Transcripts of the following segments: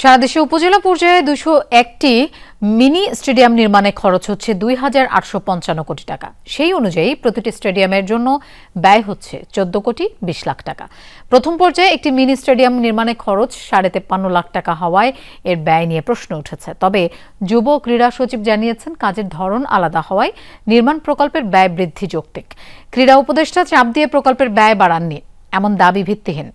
সারা দেশে উপজেলা পর্যায়ে দুশো একটি মিনি স্টেডিয়াম নির্মাণে খরচ হচ্ছে দুই হাজার আটশো পঞ্চান্ন কোটি টাকা। সেই অনুযায়ী প্রতিটি স্টেডিয়ামের জন্য ব্যয় হচ্ছে চোদ্দ কোটি বিশ লাখ টাকা। প্রথম পর্যায়ে একটি মিনি স্টেডিয়াম নির্মাণে খরচ সাড়ে তেপ্পান্ন লাখ টাকা হওয়ায় এর ব্যয় নিয়ে প্রশ্ন উঠেছে। তবে যুব ক্রীড়া সচিব জানিয়েছেন, কাজের ধরন আলাদা হওয়ায় নির্মাণ প্রকল্পের ব্যয় বৃদ্ধি যৌক্তিক। ক্রীড়া উপদেষ্টা চাপ দিয়ে প্রকল্পের ব্যয় বাড়াননি, এমন দাবি ভিত্তিহীন।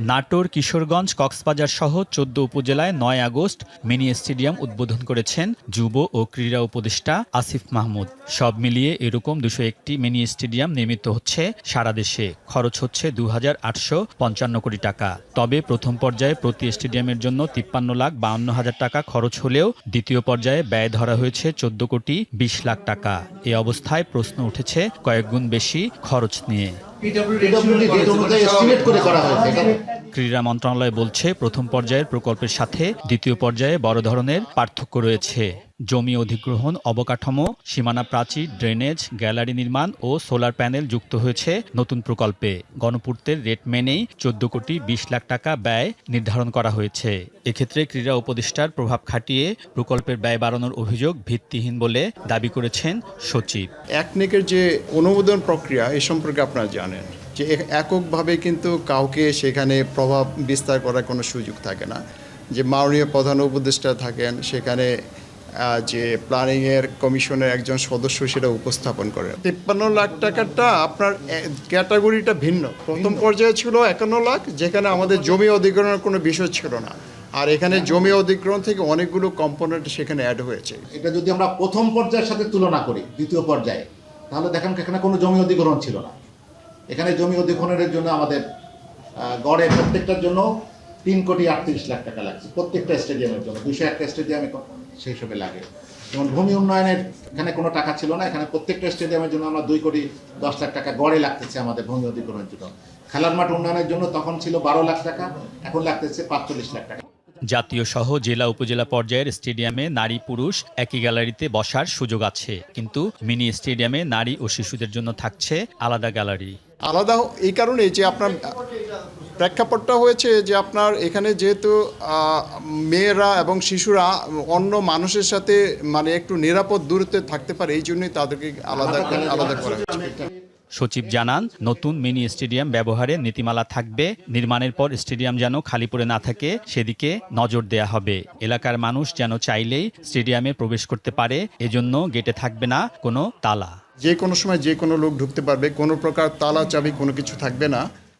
নাটোর, কিশোরগঞ্জ, কক্সবাজার সহ চোদ্দ উপজেলায় নয় আগস্ট মিনি স্টেডিয়াম উদ্বোধন করেছেন যুব ও ক্রীড়া উপদেষ্টা আসিফ মাহমুদ। সব মিলিয়ে এরকম দুশো একটি মিনি স্টেডিয়াম নির্মিত হচ্ছে সারা দেশে। খরচ হচ্ছে দু হাজার আটশো পঞ্চান্ন কোটি টাকা। তবে প্রথম পর্যায়ে প্রতি স্টেডিয়ামের জন্য তিপ্পান্ন লাখ বাউন্ন হাজার টাকা খরচ হলেও দ্বিতীয় পর্যায়ে ব্যয় ধরা হয়েছে চোদ্দ কোটি বিশ লাখ টাকা। এ অবস্থায় প্রশ্ন উঠেছে কয়েকগুণ বেশি খরচ নিয়ে। পিডব্লিউডি ডেট অনুযায়ী এস্টিমেট করে করা হয়েছে এখানে ক্রীড়া মন্ত্রণালয় বলছে প্রথম পর্যায়ের প্রকল্পের সাথে দ্বিতীয় পর্যায়ে বড় ধরনের পার্থক্য রয়েছে। জমি অধিগ্রহণ, অবকাঠামো, সীমানা প্রাচীর, ড্রেনেজ, গ্যালারি নির্মাণ ও সোলার প্যানেল যুক্ত হয়েছে নতুন প্রকল্পে। গণপূর্তের রেট মেনেই চোদ্দ কোটি বিশ লাখ টাকা ব্যয় নির্ধারণ করা হয়েছে। এক্ষেত্রে ক্রীড়া উপদেষ্টার প্রভাব খাটিয়ে প্রকল্পের ব্যয় বাড়ানোর অভিযোগ ভিত্তিহীন বলে দাবি করেছেন সচিব। একনেকের যে অনুমোদন প্রক্রিয়া এ সম্পর্কে আপনারা জানেন যে এককভাবে কিন্তু কাউকে সেখানে প্রভাব বিস্তার করার কোনো সুযোগ থাকে না। যে মাননীয় প্রধান উপদেষ্টা থাকেন সেখানে যে প্ল্যানিংয়ের কমিশনের একজন সদস্য সেটা উপস্থাপন করে। তিপ্পান্ন লাখ টাকাটা আপনার ক্যাটাগরিটা ভিন্ন। প্রথম পর্যায়ে ছিল একান্ন লাখ যেখানে আমাদের জমি অধিগ্রহণের কোনো বিষয় ছিল না। আর এখানে জমি অধিগ্রহণ থেকে অনেকগুলো কম্পোনেন্ট সেখানে অ্যাড হয়েছে। এটা যদি আমরা প্রথম পর্যায়ের সাথে তুলনা করি দ্বিতীয় পর্যায়ে তাহলে দেখেন এখানে কোনো জমি অধিগ্রহণ ছিল না। এখানে জমি অধিগ্রহণের জন্য আমাদের গড়ে প্রত্যেকটার জন্য তিন কোটি আটত্রিশ লাখ টাকা লাগছে। প্রত্যেকটা স্টেডিয়ামের জন্য দুশো একটা স্টেডিয়ামে সেই হিসেবে লাগে। যেমন ভূমি উন্নয়নের এখানে কোনো টাকা ছিল না এখানে প্রত্যেকটা স্টেডিয়ামের জন্য আমরা দুই কোটি দশ লাখ টাকা গড়ে লাগতেছে আমাদের ভূমি অধিগ্রহণের জন্য। খেলার মাঠ উন্নয়নের জন্য তখন ছিল বারো লাখ টাকা এখন লাগতেছে পাঁচচল্লিশ লাখ টাকা। জাতীয় সহ জেলা উপজেলা পর্যায়ের স্টেডিয়ামে নারী পুরুষ একই গ্যালারিতে বসার সুযোগ আছে। কিন্তু মিনি স্টেডিয়ামে নারী ও শিশুদের জন্য থাকছে আলাদা গ্যালারি। আলাদা এই কারণে যে আপনার প্রেক্ষাপটটা হয়েছে যে আপনার এখানে যেহেতু মেয়েরা এবং শিশুরা অন্য মানুষের সাথে মানে একটু নিরাপদ দূরত্বে থাকতে পারে এই জন্যই তাদেরকে আলাদা আলাদা করা হয়েছে। সচিব জানান নতুন মিনি স্টেডিয়াম ব্যবহারে নীতিমালা থাকবে নির্মাণের পর স্টেডিয়াম যেন খালি পড়ে না থাকে সেদিকে নজর দেয়া হবে। এলাকার মানুষ যেন চাইলেই স্টেডিয়ামে প্রবেশ করতে পারে এজন্য গেটে থাকবে না কোনো তালা। যে কোনো সময় যে কোনো লোক ঢুকতে পারবে কোনো প্রকার তালা চাবি কোনো কিছু থাকবে না।